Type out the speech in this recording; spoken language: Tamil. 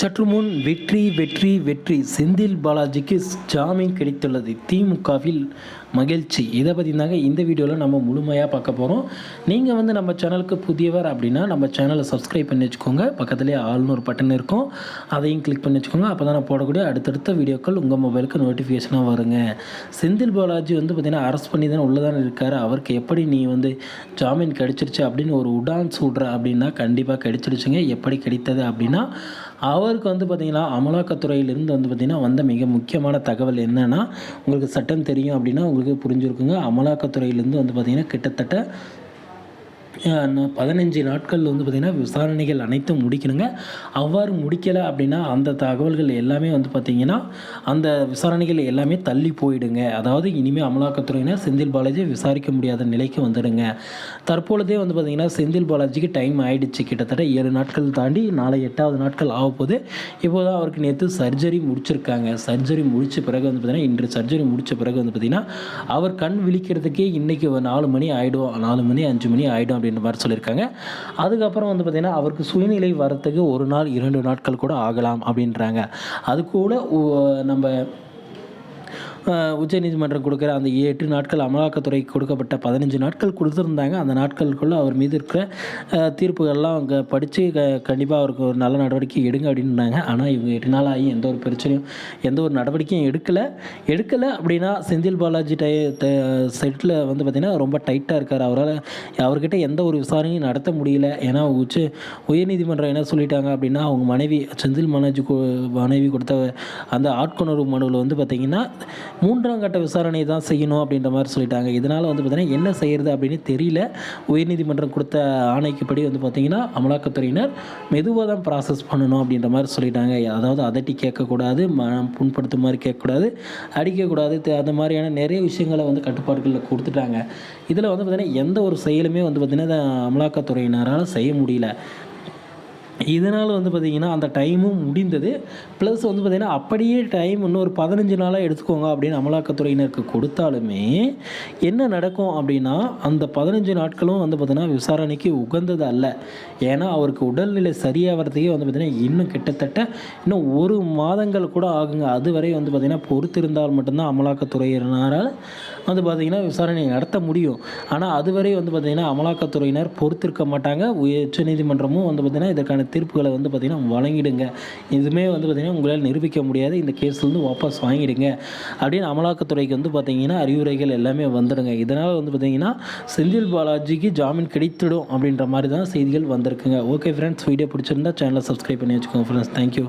சற்று முன் வெற்றி வெற்றி வெற்றி. செந்தில் பாலாஜிக்கு ஜாமீன் கிடைத்துள்ளது. திமுகவில் மகிழ்ச்சி. இதை பற்றி தாங்க இந்த வீடியோவில் நம்ம முழுமையாக பார்க்க போகிறோம் நீங்கள் வந்து நம்ம சேனலுக்கு புதியவர் அப்படின்னா நம்ம சேனலை சப்ஸ்கிரைப் பண்ணி வச்சுக்கோங்க. பக்கத்துலேயே ஆள்னு ஒரு பட்டன் இருக்கும். அதையும் கிளிக் பண்ணி வச்சுக்கோங்க. அப்போ தான் நான் போடக்கூடிய அடுத்தடுத்த வீடியோக்கள் உங்கள் மொபைலுக்கு நோட்டிஃபிகேஷனாக வருங்க. செந்தில் பாலாஜி வந்து பார்த்திங்கன்னா அரெஸ்ட் பண்ணி தானே உள்ளே தானே இருக்கார். அவருக்கு எப்படி நீ வந்து ஜாமீன் கிடைச்சிருச்சு அப்படின்னு ஒரு உடான் சூடுற அப்படின்னா கண்டிப்பாக கிடைச்சிருச்சுங்க. எப்படி கிடைத்தது அப்படின்னா அவருக்கு வந்து பார்த்திங்கன்னா அமலாக்கத்துறையிலிருந்து வந்து பார்த்திங்கன்னா வந்த மிக முக்கியமான தகவல் என்னென்னா உங்களுக்கு சட்டம் தெரியும் அப்படின்னா உங்களுக்கு புரிஞ்சிருக்குங்க. அமலாக்கத்துறையிலேருந்து வந்து பார்த்திங்கன்னா கிட்டத்தட்ட பதினஞ்சு நாட்கள் வந்து பார்த்திங்கன்னா விசாரணைகள் அனைத்தும் முடிக்கணுங்க. அவ்வாறு முடிக்கலை அப்படின்னா அந்த தகவல்கள் எல்லாமே வந்து பார்த்திங்கன்னா அந்த விசாரணைகள் எல்லாமே தள்ளி போயிடுங்க. அதாவது இனிமேல் அமலாக்கத்துறையினர் செந்தில் பாலாஜியை விசாரிக்க முடியாத நிலைக்கு வந்துடுங்க. தற்பொழுதே வந்து பார்த்திங்கன்னா செந்தில் பாலாஜிக்கு டைம் ஆகிடுச்சு கிட்டத்தட்ட ஏழு நாட்கள் தாண்டி நாளை எட்டாவது நாட்கள் ஆக போகுது. இப்போதான் அவருக்கு நேற்று சர்ஜரி முடிச்சிருக்காங்க. சர்ஜரி முடித்த பிறகு வந்து பார்த்திங்கன்னா இன்று சர்ஜரி முடித்த பிறகு வந்து பார்த்திங்கன்னா அவர் கண் விழிக்கிறதுக்கே இன்றைக்கி நாலு மணி ஆகிடும் நாலு மணி அஞ்சு மணி ஆகிடும் அப்படின்ற மாதிரி சொல்லியிருக்காங்க. அதுக்கப்புறம் வந்து பார்த்திங்கன்னா அவருக்கு சுயநிலை வரத்துக்கு ஒரு நாள் இரண்டு நாட்கள் கூட ஆகலாம் அப்படின்றாங்க. அது கூட நம்ம உச்சநீதிமன்றம் கொடுக்குற அந்த எட்டு நாட்கள் அமலாக்கத்துறைக்கு கொடுக்கப்பட்ட பதினஞ்சு நாட்கள் கொடுத்துருந்தாங்க. அந்த நாட்களுக்குள்ளே அவர் மீது இருக்கிற தீர்ப்புகள்லாம் அவங்க படித்து க கண்டிப்பாக அவருக்கு ஒரு நல்ல நடவடிக்கை எடுங்க அப்படின்னாங்க. ஆனால் இவங்க எட்டு நாள் ஆகி எந்த ஒரு பிரச்சனையும் எந்த ஒரு நடவடிக்கையும் எடுக்கலை. எடுக்கலை அப்படின்னா செந்தில் பாலாஜி டை செட்டில் வந்து பார்த்திங்கன்னா ரொம்ப டைட்டாக இருக்கார். அவரால் அவர்கிட்ட எந்த ஒரு விசாரணையும் நடத்த முடியல. ஏன்னா உச்ச உயர்நீதிமன்றம் என்ன சொல்லிட்டாங்க அப்படின்னா அவங்க மனைவி செந்தில் பாலாஜி மனைவி கொடுத்த அந்த ஆட்கொணர்வு மனுவில் வந்து பார்த்திங்கன்னா மூன்றாம் கட்ட விசாரணை தான் செய்யணும் அப்படின்ற மாதிரி சொல்லிட்டாங்க. இதனால் வந்து பார்த்திங்கன்னா என்ன செய்கிறது அப்படின்னு தெரியல. உயர்நீதிமன்றம் கொடுத்த ஆணைக்குப்படி வந்து பார்த்திங்கன்னா அமலாக்கத்துறையினர் மெதுவாக தான் ப்ராசஸ் பண்ணணும் அப்படின்ற மாதிரி சொல்லிட்டாங்க. அதாவது அதட்டி கேட்கக்கூடாது மனம் புண்படுத்தும் மாதிரி கேட்கக்கூடாது அடிக்கக்கூடாது அந்த மாதிரியான நிறைய விஷயங்களை வந்து கட்டுப்பாடுகளில் கொடுத்துட்டாங்க. இதில் வந்து பார்த்திங்கன்னா எந்த ஒரு செயலுமே வந்து பார்த்திங்கன்னா அமலாக்கத்துறையினரால் செய்ய முடியல. இதனால் வந்து பார்த்திங்கன்னா அந்த டைமும் முடிந்தது. ப்ளஸ் வந்து பார்த்திங்கன்னா அப்படியே டைம் இன்னும் ஒரு பதினஞ்சு நாளாக எடுத்துக்கோங்க அப்படின்னு அமலாக்கத்துறையினருக்கு கொடுத்தாலுமே என்ன நடக்கும் அப்படின்னா அந்த பதினஞ்சு நாட்களும் வந்து பார்த்திங்கன்னா விசாரணைக்கு உகந்தது அல்ல. ஏன்னா அவருக்கு உடல்நிலை சரியாகிறதுக்கே வந்து பார்த்திங்கன்னா இன்னும் கிட்டத்தட்ட இன்னும் ஒரு மாதங்கள் கூட ஆகுங்க. அதுவரை வந்து பார்த்திங்கன்னா பொறுத்திருந்தால் மட்டும்தான் அமலாக்கத்துறையினரால் வந்து பார்த்திங்கன்னா விசாரணை நடத்த முடியும். ஆனால் அதுவரை வந்து பார்த்திங்கன்னா அமலாக்கத்துறையினர் பொறுத்திருக்க மாட்டாங்க. உச்சநீதிமன்றமும் வந்து பார்த்திங்கன்னா இதற்கான தீர்ப்புகளை வந்து பார்த்திங்கன்னா வழங்கிடுங்க. இதுவுமே வந்து பார்த்திங்கன்னா உங்களால் நிரூபிக்க முடியாது. இந்த கேஸ்லேருந்து வாபஸ் வாங்கிடுங்க. அப்படின்னு அமலாக்கத்துறைக்கு வந்து பார்த்திங்கன்னா அறிவுரைகள் எல்லாமே வந்துடுங்க. இதனால் வந்து பார்த்திங்கன்னா செந்தில் பாலாஜிக்கு ஜாமீன் கிடைத்திடும் அப்படின்ற மாதிரி தான் செய்திகள் வந்திருக்குங்க. ஓகே ஃப்ரெண்ட்ஸ் வீடியோ பிடிச்சிருந்தா சேனலை சப்ஸ்கிரைப் பண்ணி வச்சுக்கோங்க ஃப்ரெண்ட்ஸ் தேங்க்யூ